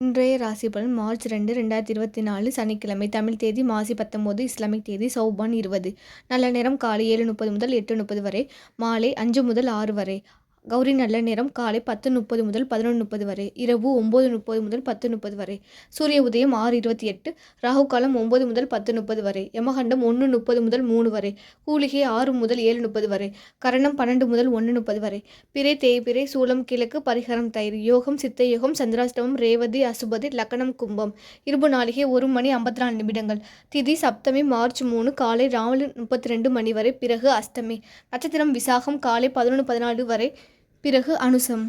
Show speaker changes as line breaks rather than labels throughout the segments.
இன்றைய ராசி பலன் மார்ச் ரெண்டு ரெண்டாயிரத்தி இருபத்தி நாலு சனிக்கிழமை தமிழ் தேதி மாசி பத்தொம்போது இஸ்லாமிக் தேதி சௌபான் இருபது. நல்ல நேரம் காலை ஏழு முப்பது முதல் எட்டு முப்பது வரை மாலை அஞ்சு முதல் ஆறு வரை. கௌரி நல்ல நேரம் காலை பத்து முப்பது முதல் பதினொன்று முப்பது வரை இரவு ஒம்பது முப்பது முதல் பத்து முப்பது வரை சூரிய உதயம் ஆறு இருபத்தி எட்டு ராகு காலம் ஒம்பது முதல் பத்து முப்பது வரை யமகண்டம் ஒன்று முப்பது முதல் மூணு வரை கூலிகை ஆறு முதல் ஏழு முப்பது வரை கரணம் பன்னெண்டு முதல் ஒன்று முப்பது வரை பிறை தேய்பிறை சூலம் கிழக்கு பரிகாரம் தயிர் யோகம் சித்த யோகம் சந்திராஷ்டமம் ரேவதி அசுபதி லக்கணம் கும்பம் இருபு நாளிகை ஒரு மணி ஐம்பத்தி நாலு நிமிடங்கள் திதி சப்தமி மார்ச் மூணு காலை ராவலு முப்பத்தி ரெண்டு மணி வரை பிறகு அஷ்டமி நட்சத்திரம் விசாகம் காலை பதினொன்று பதினாலு வரை பிறகு அனுசம்.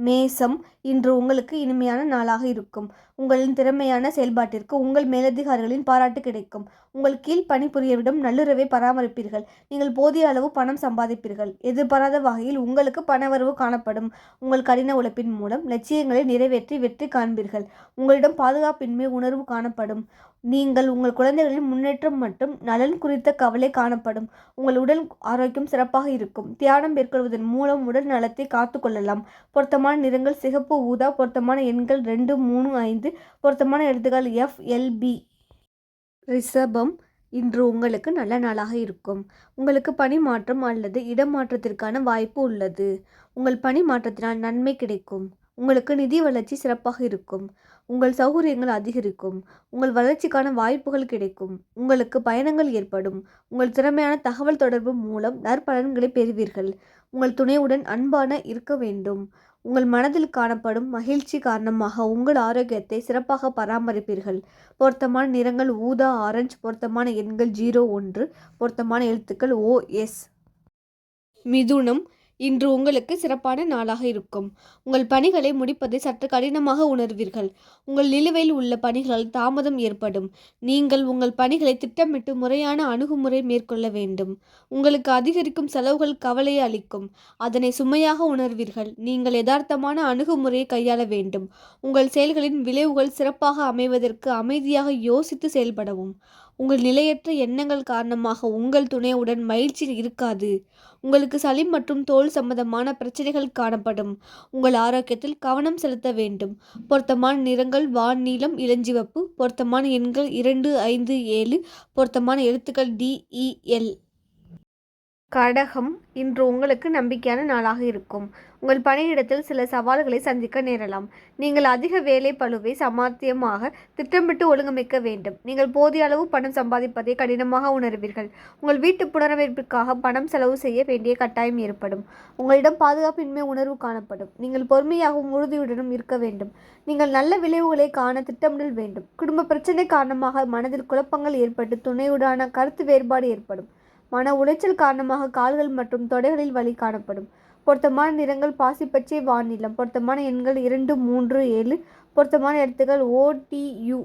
மேசம் இன்று உங்களுக்கு இனிமையான நாளாக இருக்கும். உங்களின் திறமையான செயல்பாட்டிற்கு உங்கள் மேலதிகாரிகளின் பாராட்டு கிடைக்கும். உங்கள் கீழ் பணிபுரியவிடம் நல்லுறவை பராமரிப்பீர்கள். நீங்கள் போதிய அளவு பணம் சம்பாதிப்பீர்கள். எதிர்பாராத வகையில் உங்களுக்கு பணவரவு காணப்படும். உங்கள் கடின உழைப்பின் மூலம் லட்சியங்களை நிறைவேற்றி வெற்றி காண்பீர்கள். உங்களிடம் பாதுகாப்பின்மை உணர்வு காணப்படும். நீங்கள் உங்கள் குழந்தைகளின் முன்னேற்றம் மற்றும் நலன் குறித்த கவலை காணப்படும். உங்கள் உடல் ஆரோக்கியம் சிறப்பாக இருக்கும். தியானம் மேற்கொள்வதன் மூலம் உடல் நலத்தை காத்துக்கொள்ளலாம் பொருத்தமான நிறங்கள் சிகப்பு ஊதா பொருத்தமான எண்கள் ரெண்டு மூணு ஐந்து. பொருத்தமான எழுத்துக்கள் எஃப் எல்பி ரிஷபம் இன்று உங்களுக்கு நல்ல நாளாக இருக்கும். உங்களுக்கு பணி மாற்றம் அல்லது இடமாற்றத்திற்கான வாய்ப்பு உள்ளது. உங்கள் பணி மாற்றத்தினால் நன்மை கிடைக்கும். உங்களுக்கு நிதி வளர்ச்சி சிறப்பாக இருக்கும். உங்கள் சௌகரியங்கள் அதிகரிக்கும். உங்கள் வளர்ச்சிக்கான வாய்ப்புகள் கிடைக்கும். உங்களுக்கு பயணங்கள் ஏற்படும். உங்கள் திறமையான தகவல் தொடர்பு மூலம் நற்பலன்களை பெறுவீர்கள். உங்கள் துணையுடன் அன்பான இருக்க வேண்டும். உங்கள் மனதில் காணப்படும் மகிழ்ச்சி காரணமாக உங்கள் ஆரோக்கியத்தை சிறப்பாக பராமரிப்பீர்கள். பொருத்தமான நிறங்கள் ஊதா ஆரஞ்சு பொருத்தமான எண்கள் ஜீரோ ஒன்று பொருத்தமான எழுத்துக்கள் ஓ எஸ். மிதுனம் இன்று உங்களுக்கு சிறப்பான நாளாக இருக்கும். உங்கள் பணிகளை முடிப்பதை சற்று கடினமாக உணர்வீர்கள். உங்கள் நிலுவையில் உள்ள பணிகளால் தாமதம் ஏற்படும். நீங்கள் உங்கள் பணிகளை திட்டமிட்டு முறையான அணுகுமுறை மேற்கொள்ள வேண்டும். உங்களுக்கு அதிகரிக்கும் செலவுகள் கவலையை அளிக்கும். அதனை சுமையாக உணர்வீர்கள். நீங்கள் யதார்த்தமான அணுகுமுறையை கையாள வேண்டும். உங்கள் செயல்களின் விளைவுகள் சிறப்பாக அமைவதற்கு அமைதியாக யோசித்து செயல்படவும். உங்கள் நிலையற்ற எண்ணங்கள் காரணமாக உங்கள் துணையுடன் மகிழ்ச்சி இருக்காது. உங்களுக்கு சளி மற்றும் தோல் சம்பந்தமான பிரச்சனைகள் காணப்படும். உங்கள் ஆரோக்கியத்தில் கவனம் செலுத்த வேண்டும். பொருத்தமான நிறங்கள் வான் நீளம் இளஞ்சிவப்பு. பொருத்தமான எண்கள் இரண்டு ஐந்து ஏழு. பொருத்தமான எழுத்துக்கள் டிஇஎல் கடகம் இன்று உங்களுக்கு நம்பிக்கையான நாளாக இருக்கும். உங்கள் பணியிடத்தில் சில சவால்களை சந்திக்க நேரலாம். நீங்கள் அதிக வேலை பளுவை சமாத்தியமாக திட்டமிட்டு ஒழுங்கமைக்க வேண்டும். நீங்கள் போதிய அளவு பணம் சம்பாதிப்பதை கடினமாக உணர்வீர்கள். உங்கள் வீட்டு புனரமைப்பிற்காக பணம் செலவு செய்ய வேண்டிய கட்டாயம் ஏற்படும். உங்களிடம் பாதுகாப்பின்மை உணர்வு காணப்படும். நீங்கள் பொறுமையாகவும் உறுதியுடனும் இருக்க வேண்டும். நீங்கள் நல்ல விளைவுகளை காண திட்டமிடல் வேண்டும். குடும்ப பிரச்சனை காரணமாக மனதில் குழப்பங்கள் ஏற்பட்டு துணையுடான கருத்து வேறுபாடு ஏற்படும். மன உளைச்சல் காரணமாக கால்கள் மற்றும் தொடைகளில் வலி காணப்படும். பொருத்தமான நிறங்கள் பாசிப்பச்சை வானிலம். பொருத்தமான எண்கள் இரண்டு மூன்று ஏழு. பொருத்தமான எழுத்துக்கள் ஓடியு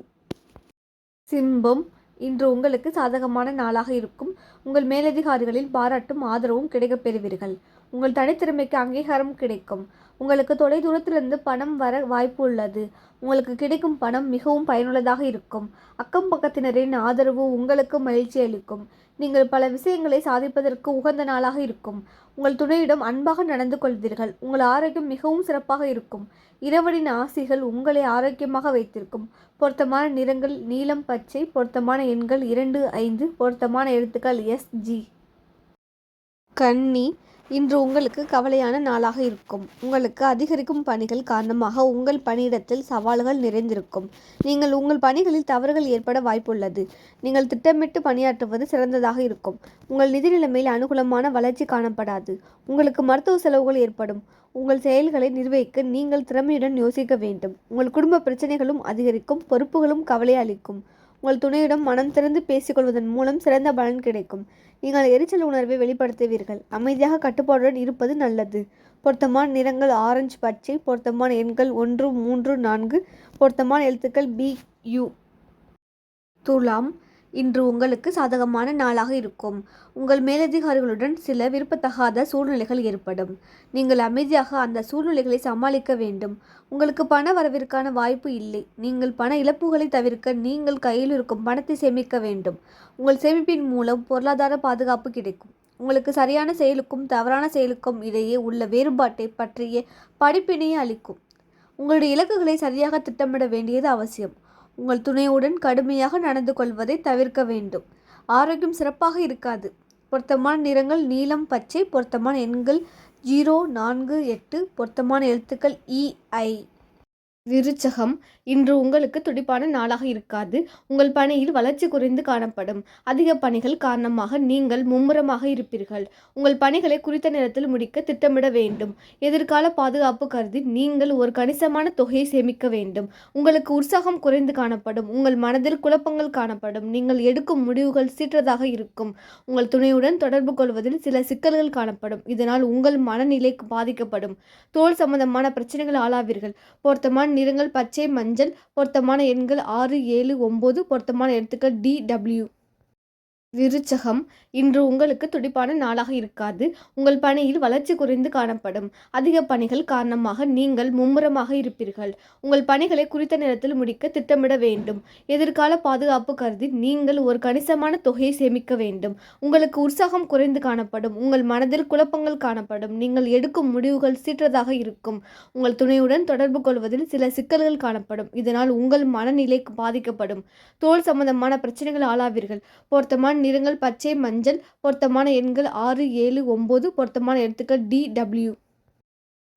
சிம்பம் இன்று உங்களுக்கு சாதகமான நாளாக இருக்கும். உங்கள் மேலதிகாரிகளின் பாராட்டும் ஆதரவும் கிடைக்கப் பெறுவீர்கள். உங்கள் தனித்திறமைக்கு அங்கீகாரம் கிடைக்கும். உங்களுக்கு தொலைதூரத்திலிருந்து பணம் வர வாய்ப்பு உள்ளது. உங்களுக்கு கிடைக்கும் பணம் மிகவும் பயனுள்ளதாக இருக்கும். அக்கம் பக்கத்தினரின் ஆதரவு உங்களுக்கு மகிழ்ச்சி அளிக்கும். நீங்கள் பல விஷயங்களை சாதிப்பதற்கு உகந்த நாளாக இருக்கும். உங்கள் துணையிடம் அன்பாக நடந்து கொள்வீர்கள். உங்கள் ஆரோக்கியம் மிகவும் சிறப்பாக இருக்கும். இரவனின் ஆசிகள் உங்களை ஆரோக்கியமாக வைத்திருக்கும். பொருத்தமான நிறங்கள் நீலம் பச்சை பொருத்தமான எண்கள் இரண்டு ஐந்து பொருத்தமான எழுத்துக்கள் எஸ்ஜி கன்னி இன்று உங்களுக்கு கவலையான நாளாக இருக்கும். உங்களுக்கு அதிகரிக்கும் பணிகள் காரணமாக உங்கள் பணியிடத்தில் சவால்கள் நிறைந்திருக்கும். நீங்கள் உங்கள் பணிகளில் தவறுகள் ஏற்பட வாய்ப்புள்ளது. நீங்கள் திட்டமிட்டு பணியாற்றுவது சிறந்ததாக இருக்கும். உங்கள் நிதி நிலைமையில் அனுகூலமான வளர்ச்சி காணப்படாது. உங்களுக்கு மருத்துவ செலவுகள் ஏற்படும். உங்கள் செயல்களை நிர்வகிக்க நீங்கள் திறமையுடன் யோசிக்க வேண்டும். உங்கள் குடும்ப பிரச்சனைகளும் அதிகரிக்கும். பொறுப்புகளும் கவலை அளிக்கும். உங்கள் துணையிடம் மனம் திறந்து பேசிக்கொள்வதன் மூலம் சிறந்த பலன் கிடைக்கும். நீங்கள் எரிச்சல் உணர்வை வெளிப்படுத்துவீர்கள். அமைதியாக கட்டுப்பாடுடன் இருப்பது நல்லது. பொருத்தமான நிறங்கள் ஆரஞ்சு பச்சை பொருத்தமான எண்கள் ஒன்று மூன்று நான்கு பொருத்தமான எழுத்துக்கள் பி யு துலாம் இன்று உங்களுக்கு சாதகமான நாளாக இருக்கும். உங்கள் மேலதிகாரிகளுடன் சில விருப்பத்தகாத சூழ்நிலைகள் ஏற்படும். நீங்கள் அமைதியாக அந்த சூழ்நிலைகளை சமாளிக்க வேண்டும். உங்களுக்கு பண வரவிற்கான வாய்ப்பு இல்லை. நீங்கள் பண இழப்புகளை தவிர்க்க நீங்கள் கையில் இருக்கும் பணத்தை சேமிக்க வேண்டும். உங்கள் சேமிப்பின் மூலம் பொருளாதார பாதுகாப்பு கிடைக்கும். உங்களுக்கு சரியான செயலுக்கும் தவறான செயலுக்கும் இடையே உள்ள வேறுபாட்டை பற்றிய படிப்பினையை அளிக்கும். உங்களுடைய இலக்குகளை சரியாக திட்டமிட வேண்டியது அவசியம். உங்கள் துணையுடன் கடுமையாக நடந்து கொள்வதை தவிர்க்க வேண்டும். ஆரோக்கியம் சிறப்பாக இருக்காது. பொருத்தமான நிறங்கள் நீலம் பச்சை. பொருத்தமான எண்கள் ஜீரோ நான்கு எட்டு. பொருத்தமான எழுத்துக்கள் e, இஐ
விருச்சகம் இன்று உங்களுக்கு துடிப்பான நாளாக இருக்காது. உங்கள் பணியில் வளர்ச்சி குறைந்து காணப்படும். அதிக பணிகள் காரணமாக நீங்கள் மும்முரமாக இருப்பீர்கள். உங்கள் பணிகளை குறித்த நேரத்தில் முடிக்க திட்டமிட வேண்டும். எதிர்கால பாதுகாப்பு கருதி நீங்கள் ஒரு கணிசமான தொகையை சேமிக்க வேண்டும். உங்களுக்கு உற்சாகம் குறைந்து காணப்படும். உங்கள் மனதில் குழப்பங்கள் காணப்படும். நீங்கள் எடுக்கும் முடிவுகள் சீற்றதாக இருக்கும். உங்கள் துணையுடன் தொடர்பு கொள்வதில் சில சிக்கல்கள் காணப்படும். இதனால் உங்கள் மனநிலை பாதிக்கப்படும். தோல் சம்பந்தமான பிரச்சனைகள் ஆளாவீர்கள். பொருத்தமான நிறங்கள் பச்சை மஞ்சள் பொருத்தமான எண்கள் ஆறு ஏழு ஒம்பது பொருத்தமான எழுத்துக்கள் டி டபிள்யூ. விருச்சகம் இன்று உங்களுக்கு துடிப்பான நாளாக இருக்காது. உங்கள் பணியில் வளர்ச்சி குறைந்து காணப்படும். அதிக பணிகள் காரணமாக நீங்கள் மும்முரமாக இருப்பீர்கள். உங்கள் பணிகளை குறித்த நேரத்தில் முடிக்க திட்டமிட வேண்டும். எதிர்கால பாதுகாப்பு கருதி நீங்கள் ஒரு கணிசமான தொகையை சேமிக்க வேண்டும். உங்களுக்கு உற்சாகம் குறைந்து காணப்படும். உங்கள் மனதில் குழப்பங்கள் காணப்படும். நீங்கள் எடுக்கும் முடிவுகள் சீற்றதாக இருக்கும். உங்கள் துணையுடன் தொடர்பு கொள்வதில் சில சிக்கல்கள் காணப்படும். இதனால் உங்கள் மனநிலை பாதிக்கப்படும். தோல் சம்பந்தமான பிரச்சனைகள் ஆளாவீர்கள். பொருத்தமான நிறங்கள் பச்சை மஞ்சள் பொருத்தமான எண்கள் ஆறு ஏழு ஒம்பது பொருத்தமான எழுத்துக்கள் டி டபிள்யூ.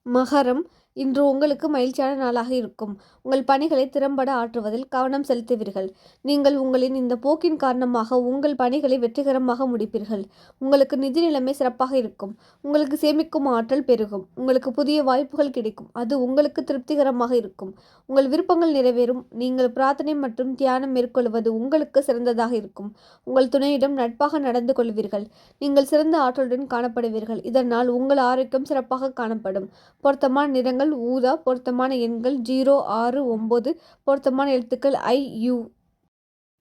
மகரம் இன்று உங்களுக்கு மகிழ்ச்சியான நாளாக இருக்கும். உங்கள் பணிகளை திறம்பட ஆற்றுவதில் கவனம் செலுத்துவீர்கள். நீங்கள் உங்களின் இந்த போக்கின் காரணமாக உங்கள் பணிகளை வெற்றிகரமாக முடிப்பீர்கள். உங்களுக்கு நிதி நிலைமை சிறப்பாக இருக்கும். உங்களுக்கு சேமிக்கும் ஆற்றல் பெருகும். உங்களுக்கு புதிய வாய்ப்புகள் கிடைக்கும். அது உங்களுக்கு திருப்திகரமாக இருக்கும். உங்கள் விருப்பங்கள் நிறைவேறும். நீங்கள் பிரார்த்தனை மற்றும் தியானம் மேற்கொள்வது உங்களுக்கு சிறந்ததாக இருக்கும். உங்கள் துணையிடம் நட்பாக நடந்து கொள்வீர்கள். நீங்கள் சிறந்த ஆற்றலுடன் காணப்படுவீர்கள். இதனால் உங்கள் ஆரோக்கியம் சிறப்பாக காணப்படும். பொருத்தமான நிறங்கள் ஊதா பொருத்தமான எண்கள் ஜீரோ ஆறு ஒம்பது பொருத்தமான எழுத்துக்கள் ஐ யு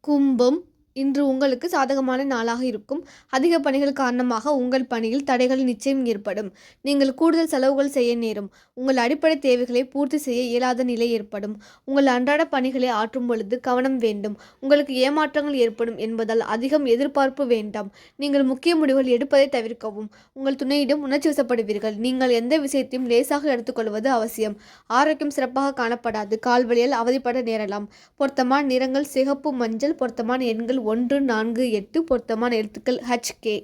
கும்பம் இன்று உங்களுக்கு சாதகமான நாளாக இருக்கும். அதிக பணிகள் காரணமாக உங்கள் பணியில் தடைகள் நிச்சயம் ஏற்படும். நீங்கள் கூடுதல் செலவுகள் செய்ய நேரும். உங்கள் அடிப்படை தேவைகளை பூர்த்தி செய்ய இயலாத நிலை ஏற்படும். உங்கள் அன்றாட பணிகளை ஆற்றும் பொழுது கவனம் வேண்டும். உங்களுக்கு ஏமாற்றங்கள் ஏற்படும் என்பதால் அதிகம் எதிர்பார்ப்பு வேண்டாம். நீங்கள் முக்கிய முடிவுகள் எடுப்பதை தவிர்க்கவும். உங்கள் துணையிடம் உணர்ச்சி வசப்படுவீர்கள். நீங்கள் எந்த விஷயத்தையும் லேசாக எடுத்துக்கொள்வது அவசியம். ஆரோக்கியம் சிறப்பாக காணப்படாது. கால்வழியால் அவதிப்பட நேரலாம். பொருத்தமான நிறங்கள் சிகப்பு மஞ்சள் பொருத்தமான எண்கள் ஒன்று நான்கு எட்டு பொருத்தமான எழுத்துக்கள் ஹச் கே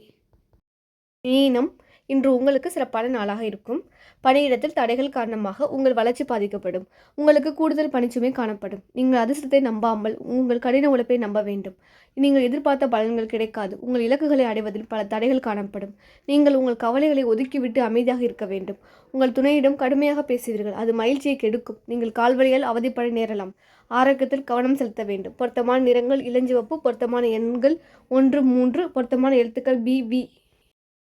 இன்று உங்களுக்கு சிறப்பான நாளாக இருக்கும். பணியிடத்தில் தடைகள் காரணமாக உங்கள் வளர்ச்சி பாதிக்கப்படும். உங்களுக்கு கூடுதல் பணிச்சுமை காணப்படும். நீங்கள் அதிர்ஷ்டத்தை நம்பாமல் உங்கள் கடின உழைப்பை நம்ப வேண்டும். நீங்கள் எதிர்பார்த்த பலன்கள் கிடைக்காது. உங்கள் இலக்குகளை அடைவதில் பல தடைகள் காணப்படும். நீங்கள் உங்கள் கவலைகளை ஒதுக்கிவிட்டு அமைதியாக இருக்க வேண்டும். உங்கள் துணையிடம் கடுமையாக பேசுவீர்கள். அது மகிழ்ச்சியை கெடுக்கும். நீங்கள் கால்வழியால் அவதிப்பட நேரலாம். ஆரோக்கியத்தில் கவனம் செலுத்த வேண்டும். பொருத்தமான நிறங்கள் இளஞ்சிவப்பு. பொருத்தமான எண்கள் ஒன்று மூன்று. பொருத்தமான எழுத்துக்கள் பி வி